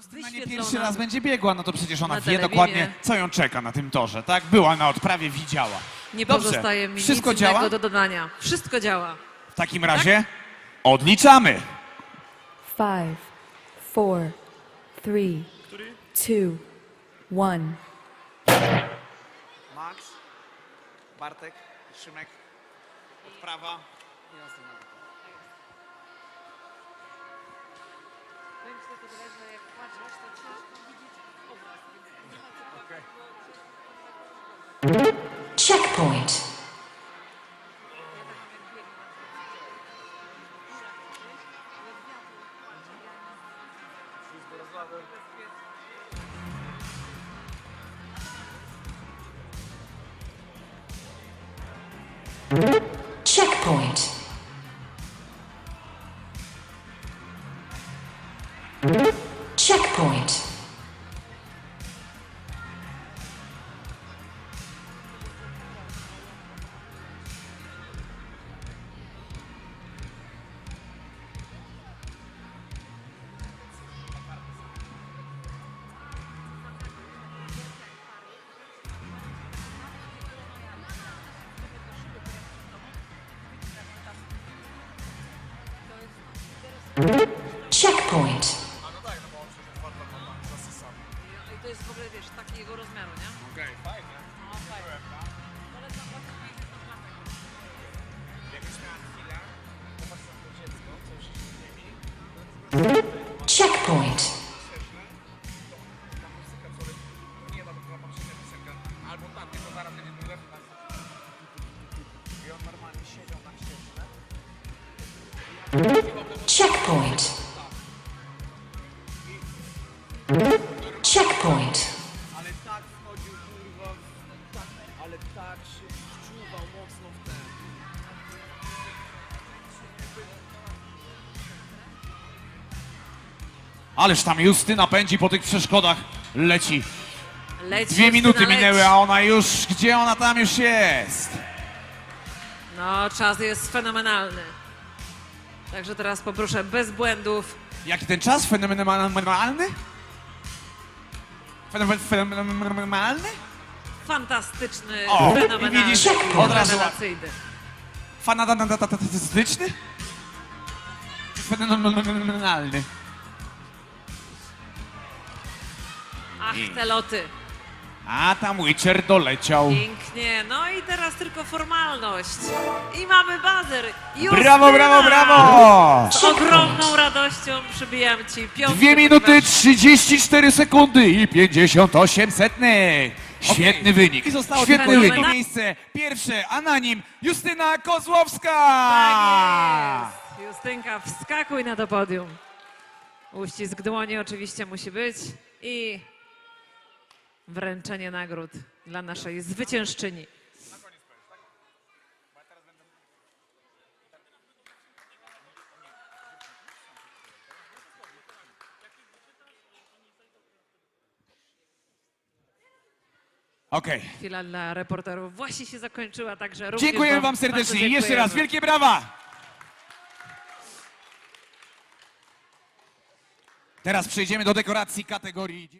Justyna nie pierwszy raz będzie biegła, no to przecież ona Na wie dokładnie, co ją czeka na tym torze, tak? Była na odprawie, widziała. Nie Dobrze. pozostaje mi Wszystko nic działa? innego do dodania. Wszystko działa. W takim razie odliczamy. Five, four, three, two, one. Max, Bartek, Szymek, odprawa. jak to ciężko widzieć obraz. Checkpoint. Mm-hmm. Checkpoint. Checkpoint. Jest w ogóle, wiesz, takiego rozmiaru, nie? Okej, fajnie. No, fajnie. Checkpoint. Albo tak, tylko zaraz będzie był lepiej. I on normalnie siedział na ścieżce. Checkpoint. Checkpoint. Ale tak wchodził kurwa, w- tak, ale tak się wczuwał mocno w ten. Ależ tam Justyna pędzi po tych przeszkodach, leci. Leci, Dwie Justyna, minuty leci. minęły, a ona już, gdzie ona tam już jest? No, czas jest fenomenalny. Także teraz poproszę bez błędów. Jaki ten czas? Fenomenalny? Fenomen- Fenomenalny? Fantastyczny, O, fenomenalny, widzisz, od razu- rewelacyjny. Fanatystyczny? Fenomenalny. Ach, te loty. A tam Witcher doleciał. Pięknie. No i teraz tylko formalność. I mamy bazer. Justyna! Brawo, brawo, brawo! Z ogromną radością przybijam ci piąty. Dwie minuty ponieważ 34 sekundy i 58 setnych. Świetny wynik. I zostało Świetny tylko wynik. jedno miejsce pierwsze, a na nim Justyna Kozłowska. Tak jest. Justynka, wskakuj na to podium. Uścisk dłoni oczywiście musi być i wręczenie nagród dla naszej zwyciężczyni. Okej. Chwila dla reporterów właśnie się zakończyła, także również Dziękujemy wam bardzo serdecznie. Jeszcze raz dziękujemy. wielkie brawa. Teraz przejdziemy do dekoracji kategorii